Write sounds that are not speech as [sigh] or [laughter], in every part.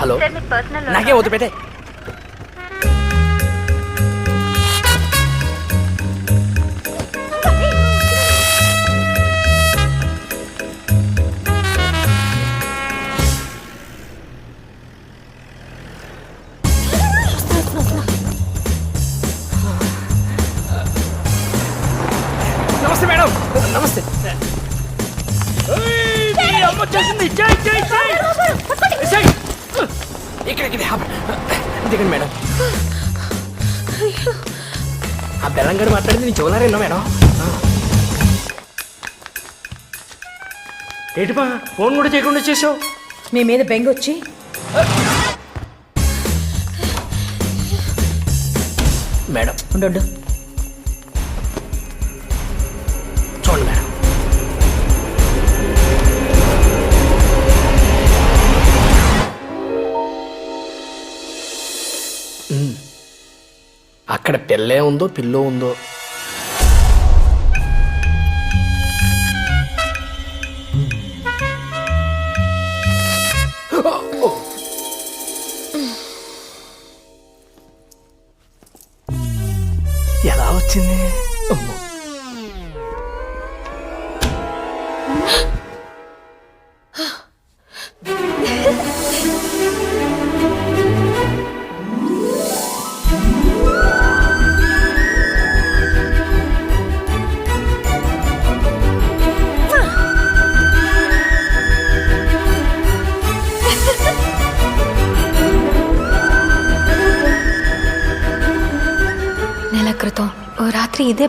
Hello. నాకే వద్దు పెట్టే నమస్తే మేడం. నమస్తే. అమ్మ చేసింది జై జై జై జై. ఇక్కడ. దిగండి మేడం. ఆ బెల్లంగడి మాట్లాడింది నీ చెవులారేనా మేడం? ఏంటిపా? ఫోన్ కూడా చేయకుండా చేసావు మీ మీద బెంగొచ్చి మేడం. ఉండు. అక్కడ పిల్లే ఉందో పిల్లో ఉందో. ఎలా వచ్చింది?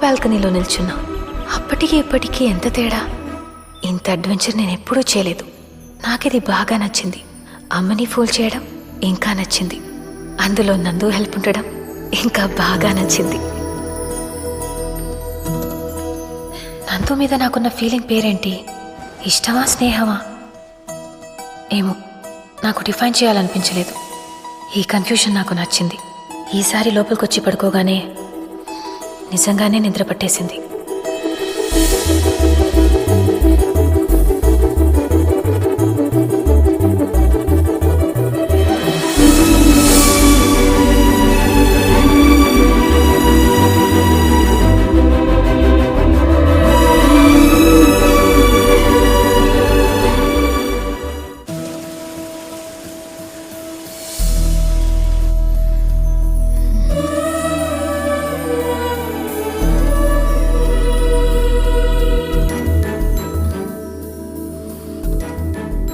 బాల్కనీలో నిల్చున్నా. అప్పటికి ఇప్పటికీ ఎంత తేడా? ఇంత అడ్వెంచర్ నేను ఎప్పుడూ చేయలేదు. నాకిది బాగా నచ్చింది. అమ్మని ఫూల్ చేయడం ఇంకా నచ్చింది. అందులో నందు హెల్ప్ ఉండడం ఇంకా బాగా నచ్చింది. నందు మీద నాకున్న ఫీలింగ్ పేరేంటి? ఇష్టమా స్నేహమా? ఏమో నాకు డిఫైన్ చేయాలనిపించలేదు. ఈ కన్ఫ్యూషన్ నాకు నచ్చింది. ఈసారి లోపలికొచ్చి పడుకోగానే నిజంగానే నిద్ర పట్టేసింది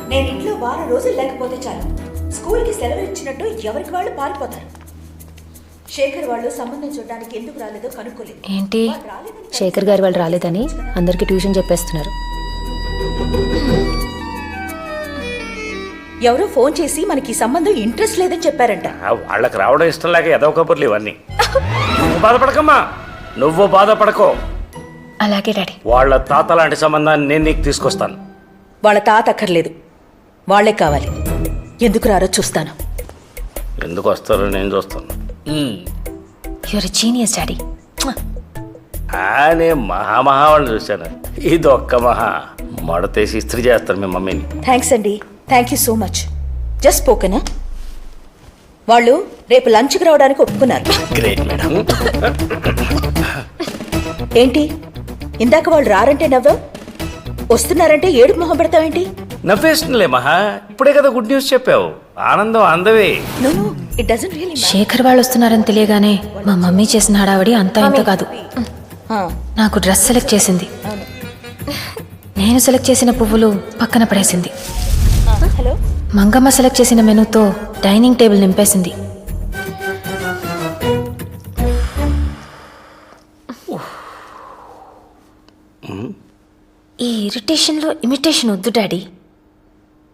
నేను ఇంట్లో వారం రోజులు లేకపోతే చాలు. స్కూల్కి సెలవు ఇచ్చినట్టు ఎవరికి వాళ్ళు పారిపోతారు? శేఖర్ వాళ్ళు సంబంధం చూడడానికి ఎందుకు రాలేదో కనుక్కోలేదు. ఏంటి? శేఖర్ గారు వాళ్ళు రాలేదని అందరికీ ట్యూషన్ చెప్పేస్తున్నారు. ఎవరో ఫోన్ చేసి మనకి సంబంధం ఇంట్రెస్ట్ లేదని చెప్పారంట. వాళ్ళకి రావడం ఇష్టం లేక ఎదవ కబుర్లు ఇవన్నీ. నువ్వు బాధపడకమ్మా. నువ్వు బాధపడకో. అలాగే డాడీ. వాళ్ళ తాత లాంటి సంబంధాన్ని నేను నీకు తీసుకొస్తాను. వాళ్ళ తాత అక్కర్లేదు. వాళ్ళే కావాలి. ఎందుకు రారో చూస్తాను. ఎందుకు వస్తారో నేను చూస్తాను. యువర్ జీనియస్ డాడీ నేను మహామహా వాళ్ళని చూశాను. ఇది ఒక్క మహా. మడతేసి ఇస్త్రీ చేస్తారు మీ మమ్మీని. థ్యాంక్స్ అండి. Thank you so much just పోకనా వాళ్ళు రేపు లంచ్కి రావడానికి ఒప్పుకున్నారు. గ్రేట్ మేడం ఏంటి? ఇందాక వాళ్ళు రారంటే నవ్వావు? వస్తున్నారంటే ఏడుపు మొహం పెడతావేంటి? నవ్వేస్తుందిలే మహా. ఇప్పుడే కదా గుడ్ న్యూస్ చెప్పావు. ఆనందం అందవే. No it doesn't really Shekhar వాళ్ళు వస్తున్నారని తెలియగానే మా మమ్మీ చేసిన హడావడి అంతా ఇంత కాదు. నాకు డ్రెస్ సెలెక్ట్ చేసింది. నేను సెలెక్ట్ చేసిన పువ్వులు పక్కన పడేసింది. హలో మంగమ్మ సెలెక్ట్ చేసిన మెనూతో డైనింగ్ టేబుల్ నింపేసింది. ఈ ఇరిటేషన్లో ఇమిటేషన్ వద్దు డాడీ.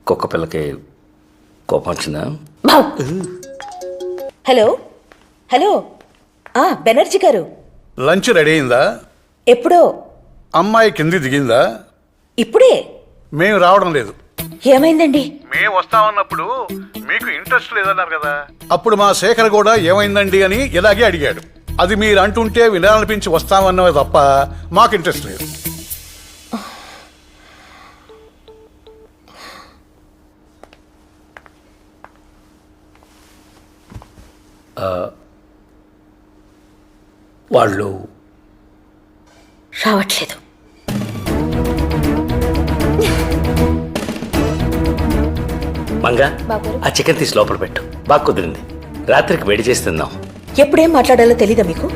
కుక్క పిల్లకి కోపం వచ్చిందా? హలో? హలో? ఆ బెనర్జీ గారు. లంచ్ రెడీ అయిందా? ఎప్పుడో. అమ్మాయి కింది దిగిందా? ఇప్పుడే. మేము రావడం లేదు. ఏమైందండి? మేము వస్తామన్నప్పుడు మీకు ఇంట్రెస్ట్ లేదన్నారు కదా. అప్పుడు మా శేఖర్ కూడా ఏమైందండి అని ఇలాగే అడిగాడు. అది మీరు అంటుంటే వినాలనిపించి వస్తామన్నవి తప్ప మాకు ఇంట్రెస్ట్ లేదు. వాళ్ళు రావట్లేదు. మంగా ఆ చికెన్ తీసి లోపల పెట్టు. బాగా కుదిరింది. రాత్రికి వేడి చేసి తిందాం. ఎప్పుడేం మాట్లాడాలో తెలీదా మీకు?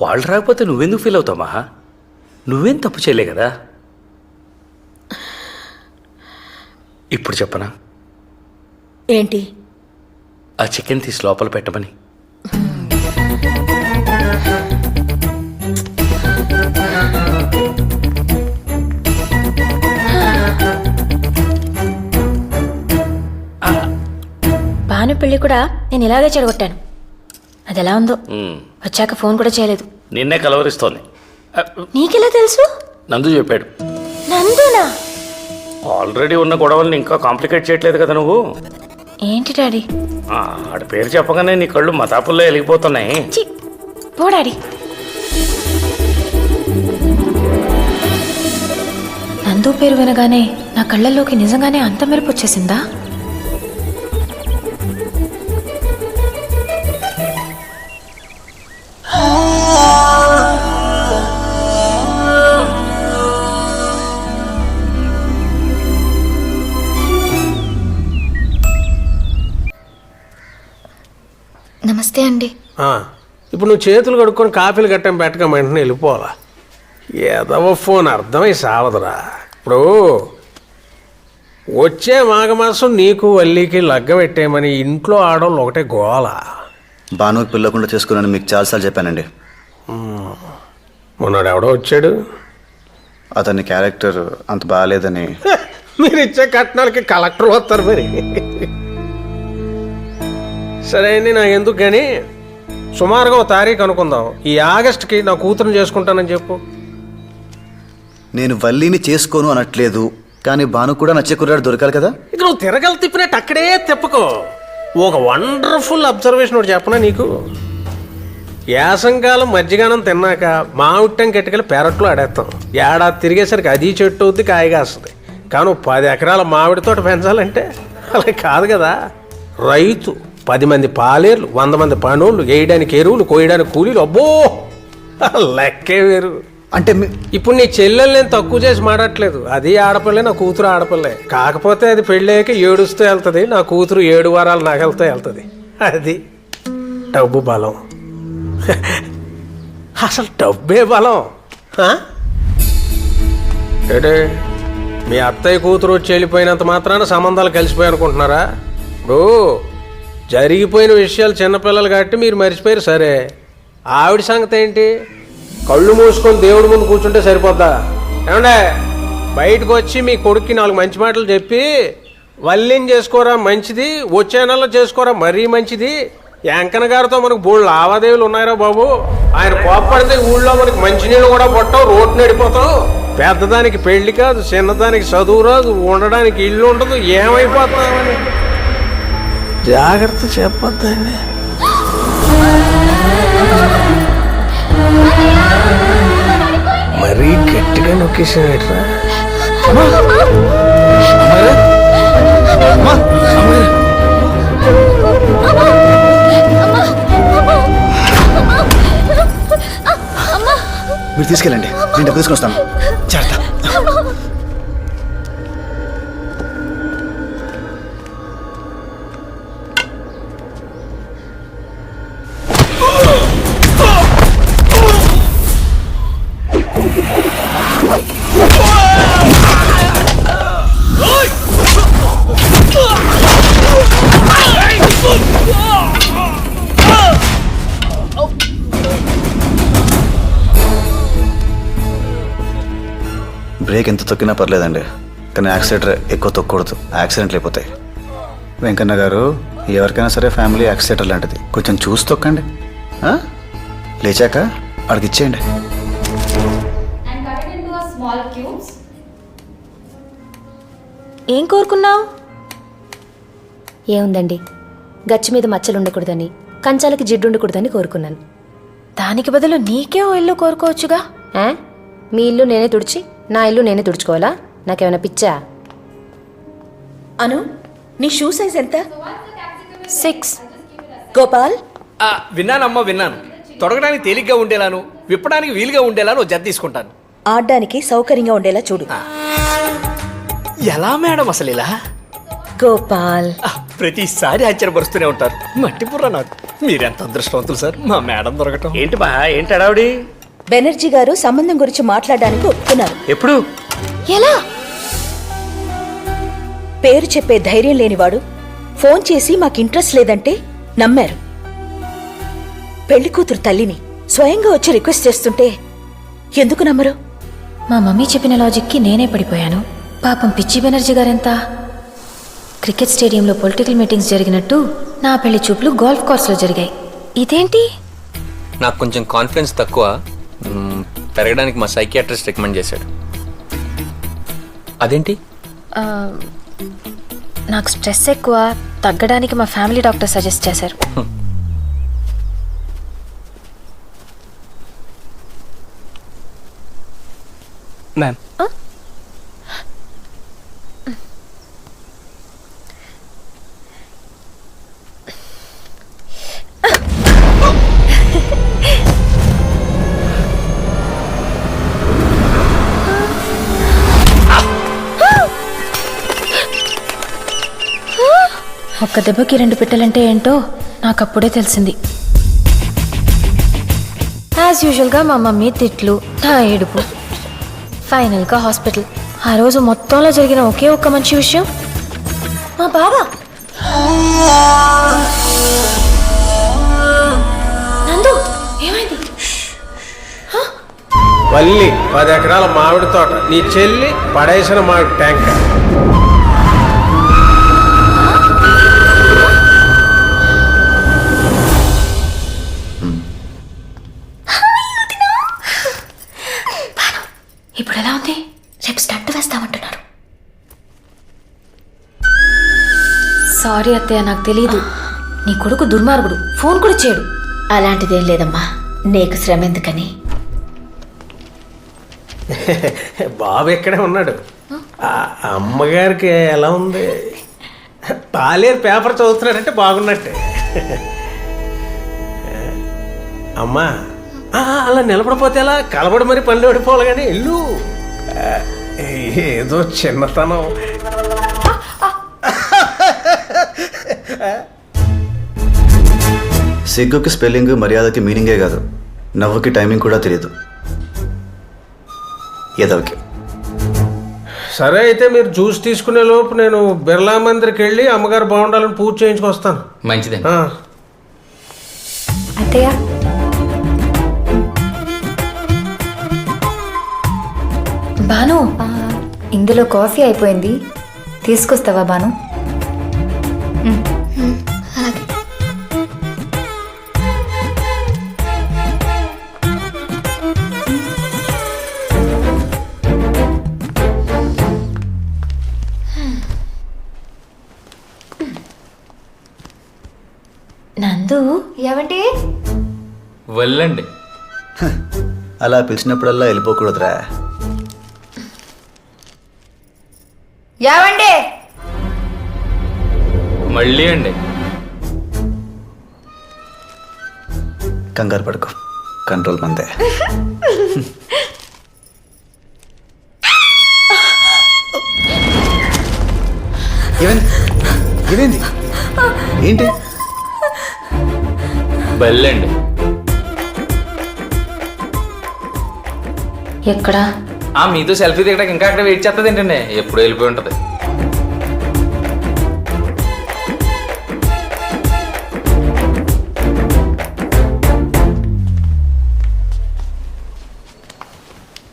వాళ్ళు రాకపోతే నువ్వెందుకు ఫీల్ అవుతావు మహా? నువ్వేం తప్పు చేయలే కదా? ఇప్పుడు చెప్పనా? ఏంటి? ఆ చికెన్ తీసి లోపల పెట్టమని. భాను పెళ్ళి కూడా నేను ఇలాగే చెడగొట్టాను. అది ఎలా ఉందో. వచ్చాక ఫోన్ కూడా చేయలేదు. నిన్నే కలవరిస్తోంది. నీకెలా తెలుసు? నందు చెప్పాడు. నందునా? ఆల్రెడీ ఉన్న గొడవల్ని ఇంకా కాంప్లికేట్ చేయట్లేదు కదా నువ్వు? ఏంటి డాడీ? ఆడి పేరు చెప్పగానే నీ కళ్ళు మతాపుల్లో వెలిగిపోతున్నాయి పో డాడీ. నందు పేరు వినగానే నా కళ్ళల్లోకి నిజంగానే అంత మెరుపు వచ్చేసిందా? నమస్తే అండి. ఆ, ఇప్పుడు నువ్వు చేతులు కడుక్కొని కాఫీలు గట్టం పెట్టక వెంటనే వెళ్ళిపోవాలా? ఏదవ ఫోన్ అర్థమై సావదురా. ఇప్పుడు వచ్చే మాఘమాసం నీకు వల్లికి లగ్గ పెట్టేయమని ఇంట్లో ఆడవాళ్ళు ఒకటే గోల. భానుకి పిల్లకుండా చేసుకున్నాను మీకు చాలాసార్లు చెప్పానండి. మొన్నడు ఎవడో వచ్చాడు? అతని క్యారెక్టర్ అంత బాగాలేదని. మీరు ఇచ్చే కట్నాలకి కలెక్టర్ వస్తారు మరి. సరే అండి నాకు ఎందుకు కానీ సుమారుగా ఒక తారీఖు అనుకుందాం. ఈ ఆగస్టుకి నా కూతురుని చేసుకుంటానని చెప్పు. నేను వల్లిని చేసుకోను అనట్లేదు కానీ భాను కూడా నచ్చే కుర్రాడు దొరకాలి కదా? ఇక నువ్వు తిరగలు తిప్పినట్టు అక్కడే తిప్పకో. ఒక వండర్ఫుల్ అబ్జర్వేషన్ ఒకటి చెప్పనా నీకు? యాసంకాలం మజ్జిగానం తిన్నాక మామిట్టం కెట్టుకెళ్ళి పెరట్లో ఆడేస్తాం ఏడాది తిరిగేసరికి అది చెట్టు అవుద్ది కాయ కాస్తుంది కానీ పది ఎకరాల మామిడి తోట పెంచాలంటే అలా కాదు కదా. రైతు. పది మంది పాలేర్లు వంద మంది పనులు వేయడానికి ఎరువులు కోయడానికి కూలీలు అబ్బో! లెక్కే వేరు. అంటే ఇప్పుడు నీ చెల్లెలు నేను తక్కువ చేసి మాడట్లేదు అది ఆడపిల్లే నా కూతురు ఆడపిల్లే. కాకపోతే అది పెళ్ళాక ఏడుస్తూ వెళ్తుంది నా కూతురు ఏడు వారాలు నగలతో వెళ్తుంది. అది డబ్బు బలం. అసలు డబ్బే బలం? ఏడే మీ అత్తయ్య కూతురు వచ్చి వెళ్ళిపోయినంత మాత్రాన సంబంధాలు కలిసిపోయి అనుకుంటున్నారా ఇప్పుడు జరిగిపోయిన విషయాలు చిన్నపిల్లలు కాబట్టి మీరు మర్చిపోయారు సరే. ఆవిడ సంగతి ఏంటి? కళ్ళు మూసుకొని దేవుడి ముందు కూర్చుంటే సరిపోద్దా? ఏమండే బయటకు వచ్చి మీ కొడుక్కి నాలుగు మంచి మాటలు చెప్పి వల్లిని చేసుకోరా మంచిది వచ్చే నెలలో చేసుకోరా మరీ మంచిది? వెంకన్న గారితో మనకు బోళ్ళు లావాదేవీలు ఉన్నాయరా బాబు. ఆయన కోప్పడితే ఊళ్ళో మనకి మంచినీళ్ళు కూడా పట్టవు రోడ్డు నడిపోతావు. పెద్దదానికి పెళ్ళి కాదు చిన్నదానికి చదువు రాదు ఉండడానికి ఇల్లు ఉండదు ఏమైపోతామని జాగ్రత్త చెప్పొద్దండి. మరీ గట్టిగా నొక్కేసాడట్రా మీరు తీసుకెళ్ళండి. నేను డబ్బు తీసుకొని వస్తాను బ్రేక్ ఎంత తొక్కినా పర్లేదండి. కానీ యాక్సిడెంటర్ ఎక్కువ తొక్కకూడదు. యాక్సిడెంట్లు అయిపోతాయి. వెంకన్న గారు ఎవరికైనా సరే ఫ్యామిలీ యాక్సిడెంటర్ లాంటిది. కొంచెం చూసి తొక్కండి. ఆ? లేచాక అడిగి ఇచ్చేయండి. And cut it into a small cubes. ఏం కోరుకున్నావు? ఏముందండి గచ్చి మీద మచ్చలు ఉండకూడదని కంచాలకి జిడ్డు ఉండకూడదని కోరుకున్నాను. దానికి బదులు నీకే ఓ ఇల్లు కోరుకోవచ్చుగా? మీ ఇల్లు నేనే తుడిచి నా ఇల్లు నేనే తుడుచుకోవాలా? నాకేమైనా పిచ్చా? అను నీ షూ సైజ్ ఎంత? సిక్స్. గోపాల్? ఆ, విన్నానమ్మా విన్నాను. తొడగడానికి తేలిగ్గా ఉండేలాను విప్పడానికి వీలుగా ఉండేలాను ఓ జత తీసుకుంటాను. ఆడడానికి సౌకర్యంగా ఉండేలా చూడు. ఎలా మేడం అసలు ఇలా? గోపాల్. ఆ, ప్రతిసారి ఆశ్చర్యపరుస్తూనే ఉంటారు. మట్టి బుర్ర నాకు. మీరెంత అదృష్టవంతులు సార్? మా మేడం దొరకటం. ఏంటి మహా ఏంటి అడావిడి బెనర్జీ గారు సంబంధం గురించి మాట్లాడడానికి ఒప్పుకున్నారు. ఎప్పుడు? ఎలా? పేరు చెప్పే ధైర్యం లేనివాడు ఫోన్ చేసి మాకు ఇంట్రెస్ట్ లేదంటే నమ్మారు. పెళ్ళి కూతురు తల్లిని స్వయంగా వచ్చి రిక్వెస్ట్ చేస్తుంటే ఎందుకు నమ్మరు? మా మమ్మీ చెప్పిన లాజిక్కి నేనే పడిపోయాను. పాపం పిచ్చి బెనర్జీ గారెంత? క్రికెట్ స్టేడియంలో పొలిటికల్ మీటింగ్స్ జరిగినట్టు నా పెళ్ళి చూపులు గోల్ఫ్ కోర్స్లో జరిగాయి. ఇదేంటి? నాకు కొంచెం కాన్ఫిడెన్స్ తక్కువ. పెరగడానికి మా సైకియాట్రిస్ట్ రికమెండ్ చేశాడు. అదేంటి? ఆ, నాకు స్ట్రెస్ ఎక్కువ తగ్గడానికి మా ఫ్యామిలీ డాక్టర్ సజెస్ట్ చేశారు. [laughs] మ్యామ్. ఒక్క దెబ్బకి రెండు పిట్టలంటే ఏంటో నాకు అప్పుడే తెలిసింది. యాజ్ యూజువల్గా మా మమ్మీ తిట్లు నా ఏడుపు. ఫైనల్గా హాస్పిటల్. ఆ రోజు మొత్తంలో జరిగిన ఒకే ఒక్క మంచి విషయం. మా బావ. నందు ఏమైంది? వల్లి పది ఎకరాల మామిడి తోట. నీ చెల్లి పడేసిన మామిడి ట్యాంకర్ సారీ అత్తయ్య నాకు తెలియదు నీ కొడుకు దుర్మార్గుడు. ఫోన్ కూడా చేయడు. అలాంటిదేం లేదమ్మా. నీకు శ్రమ ఎందుకని బాబు ఇక్కడే ఉన్నాడు. ఆ అమ్మగారికి ఎలా ఉంది? పాలేరు పేపర్ చదువుతున్నాడంటే బాగున్నట్టే. అమ్మా ఆ, అలా నిలబడిపోతే ఎలా? కలబడి మరి పనులు ఓడిపోవాలి కానీ ఇల్లు ఏదో చిన్నతనం. సిగ్గుకి స్పెల్లింగ్ మర్యాదకి మీనింగే కాదు. నవ్వుకి టైమింగ్ కూడా తెలియదు. ఎదవకి సరే అయితే మీరు జ్యూస్ తీసుకునే లోపు నేను బిర్లా మందిర్కి వెళ్ళి అమ్మగారు బాగుండాలని పూజ చేయించుకొస్తాను. మంచిదండి ఆ. అత్తయ్య. బాను ఇందులో కాఫీ అయిపోయింది. తీసుకొస్తావా బాను? నందు? ఏమంటే వెళ్ళండి. అలా పిలిచినప్పుడల్లా వెళ్ళిపోకూడదురా. ఏమండి మళ్ళీ అండి. కంగారు పడుకో. కంట్రోల్ మందే. ఏమైంది? ఏంటి? వెళ్ళండి ఎక్కడా? ఆ మీతో సెల్ఫీ దిగడానికి ఇంకా అక్కడ వెయిట్ చేస్తుంది ఏంటండి ఎప్పుడు వెళ్ళిపోయి ఉంటుంది.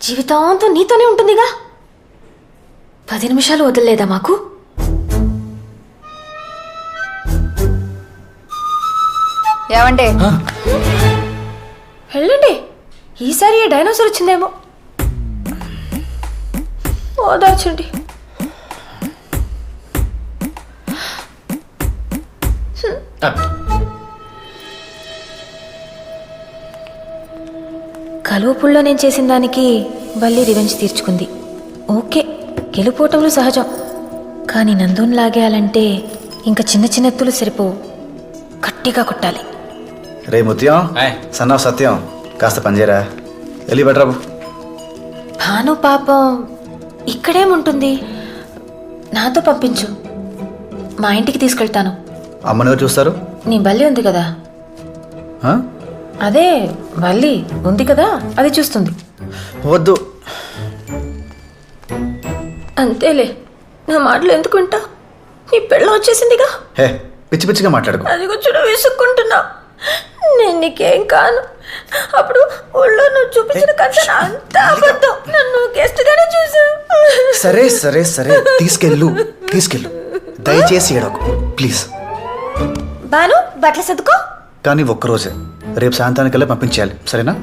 జీవితాంతం నీతోనే ఉంటుందిగా? పది నిమిషాలు వదలలేదా మాకు? ఏమండి వెళ్ళండి. ఈసారి ఏ డైనోసార్ వచ్చిందేమో. ఓదార్చండి. కలువపుల్లో నేను చేసిన దానికి బల్లి రివెంజ్ తీర్చుకుంది. ఓకే గెలుపోవటంలో సహజం. కానీ నందుని లాగేయాలంటే ఇంకా చిన్న చిన్న ఎత్తులు సరిపోవు. గట్టిగా కొట్టాలి. రే ముత్యం. సన్నా సత్యం కాస్త పనిచేయరా. వెళ్ళి బెటరాబు భాను పాపం ఇక్కడేముంటుంది నాతో పంపించు. మా ఇంటికి తీసుకెళ్తాను. అమ్మని చూస్తారు? నీ బల్లి ఉంది కదా. ఆ? అదే బల్లి ఉంది కదా? అది చూస్తుంది. వద్దు. అంతేలే నా మాటలు ఎందుకు వింటా నీ పెళ్ళ వచ్చేసిందిగా? హే పిచ్చి పిచ్చిగా మాట్లాడుకో. అది కూర్చొని విసుక్కుంటున్నా. నేను నీకేం కాను. అప్పుడు ఊళ్ళో నువ్వు చూపించిన కథ అంత అబద్ధం. నన్ను గెస్ట్ గానే చూసావు సరే సరే సరే తీసుకెళ్ళు తీసుకెళ్ళు. దయచేసి ఏడకు ప్లీజ్. బాను బట్టలు సర్దుకో. కానీ ఒక్కరోజే. రేపు సాయంత్రానికల్లా పంపించేయాలి. సరేనా?